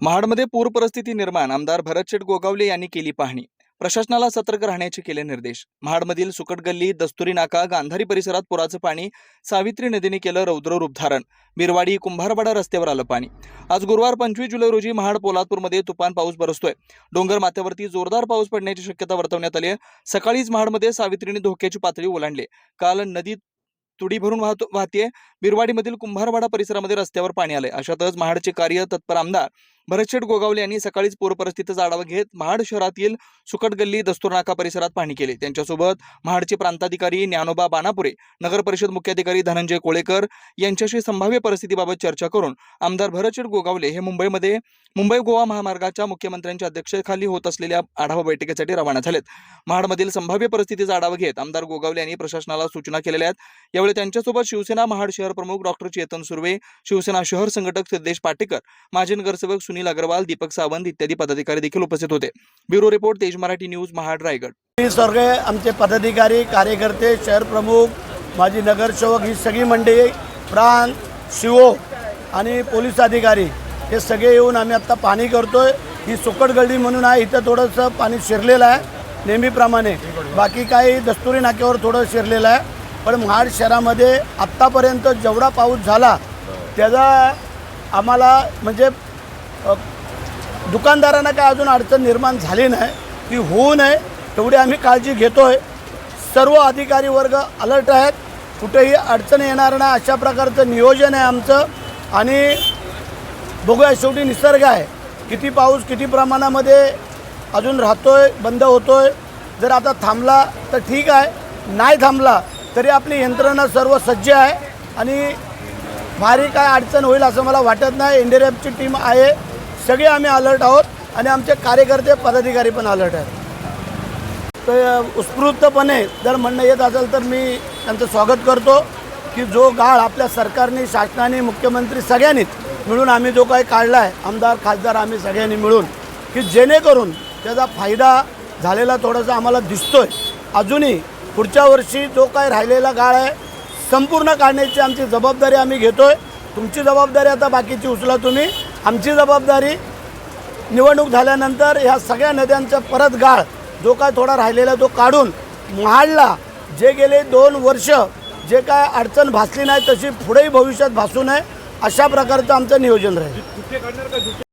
महाडमध्ये पूर परिस्थिती निर्माण आमदार भरतशेठ गोगावले यांनी केली पाहणी. प्रशासनाला सतर्क राहण्याचे केले निर्देश. महाडमधील सुकट गल्ली दस्तुरी नाका गांधारी परिसरात पुराचं पाणी सावित्री नदीने केलं रौद्र रूप धारण बिरवाडी कुंभारवाडा रस्त्यावर आलं पाणी. आज गुरुवार पंचवीस जुलै रोजी महाड पोलादपूरमध्ये तुफान पाऊस बरसतोय. डोंगर माथ्यावरती जोरदार पाऊस पडण्याची शक्यता वर्तवण्यात आली आहे सकाळीच महाडमध्ये सावित्रीने धोक्याची पातळी ओलांडली. काल नदी तुडी भरून वाहतो वाहतीये. बिरवाडीमधील कुंभारवाडा परिसरामध्ये रस्त्यावर पाणी आलंय. अशातच महाडचे कार्य तत्पर आमदार भरतशेठ गोगावले यांनी सकाळीच पूर परिस्थितीचा आढावा घेत महाड शहरातील सुकट गल्ली दस्तूर नाका परिसरात पाहणी केली. त्यांच्यासोबत महाडचे प्रांताधिकारी ज्ञानोबा बानापुरे नगर परिषद मुख्याधिकारी धनंजय कोळेकर यांच्याशी संभाव्य परिस्थितीबाबत चर्चा करून आमदार भरतशेठ गोगावले हे मुंबईमध्ये मुंबई गोवा महामार्गाच्या मुख्यमंत्र्यांच्या अध्यक्षतेखाली होत असलेल्या आढावा बैठकीसाठी रवाना झालेत. महाडमधील संभाव्य परिस्थितीचा आढावा घेत आमदार गोगावले यांनी प्रशासनाला सूचना केलेल्या आहेत. यावेळी त्यांच्यासोबत शिवसेना महाड शहर प्रमुख डॉक्टर चेतन सुर्वे शिवसेना शहर संघटक सिद्धेश पाटेकर माजी नगरसेवक सुनील अग्रवाल दीपक सावंत इत्यादी पदाधिकारी देखील उपस्थित होते. Bureau report Tej Marathi news Mahad Raigad. ही सर्व आमचे पदाधिकारी कार्यकर्ते शहर प्रमुख माजी नगरसेवक ही सगळी मंडळी प्राण शिवो आणि पोलीस अधिकारी हे सगळे येऊन आम्ही आत्ता पाणी करतोय. ही सुकट गल्ली म्हणून आहे. इथं थोडंसं पाणी शिरलेलं आहे नेहमीप्रमाणे. बाकी काही दस्तुरी नाक्यावर थोडं शिरलेलं आहे. पण महाड शहरामध्ये आत्तापर्यंत जेवढा पाऊस झाला त्याचा आम्हाला म्हणजे दुकानदारांना काय अजून अडचण निर्माण झाली नाही ती होऊ नये तेवढी आम्ही काळजी घेतो आहे सर्व अधिकारी वर्ग अलर्ट आहेत. कुठेही अडचण येणार नाही अशा प्रकारचं नियोजन आहे आमचं. आणि बघूया शेवटी निसर्ग आहे. किती पाऊस किती प्रमाणामध्ये अजून राहतो आहे बंद होतो आहे जर आता थांबला तर ठीक आहे. नाही थांबला तरी आपली यंत्रणा सर्व सज्ज आहे. आणि भारी काय अडचण होईल असं मला वाटत नाही. एन डी टीम आहे. सगळे आम्ही अलर्ट आहोत आणि आमचे कार्यकर्ते पदाधिकारी पण अलर्ट आहेत. तर उत्स्फूर्तपणे जर म्हणणं येत असेल तर मी त्यांचं स्वागत करतो की जो गाळ आपल्या सरकारने शासनाने मुख्यमंत्री सगळ्यांनीच मिळून आम्ही जो काही काढला आहे आमदार खासदार आम्ही सगळ्यांनी मिळून की जेणेकरून त्याचा फायदा झालेला थोडासा आम्हाला दिसतो आहे अजूनही पुढच्या वर्षी जो काही राहिलेला गाळ आहे संपूर्ण काढण्याची आमची जबाबदारी आम्ही घेतो आहे तुमची जबाबदारी आता बाकीची उचला तुम्ही. आमची जबाबदारी निवडणूक झाल्यानंतर ह्या सगळ्या नद्यांचा परत गाळ जो काय थोडा राहिलेला तो काढून महाडला जे गेले दोन वर्ष जे काय अडचण भासली नाही तशी पुढेही भविष्यात भासू नये अशा प्रकारचं आमचं नियोजन राहील.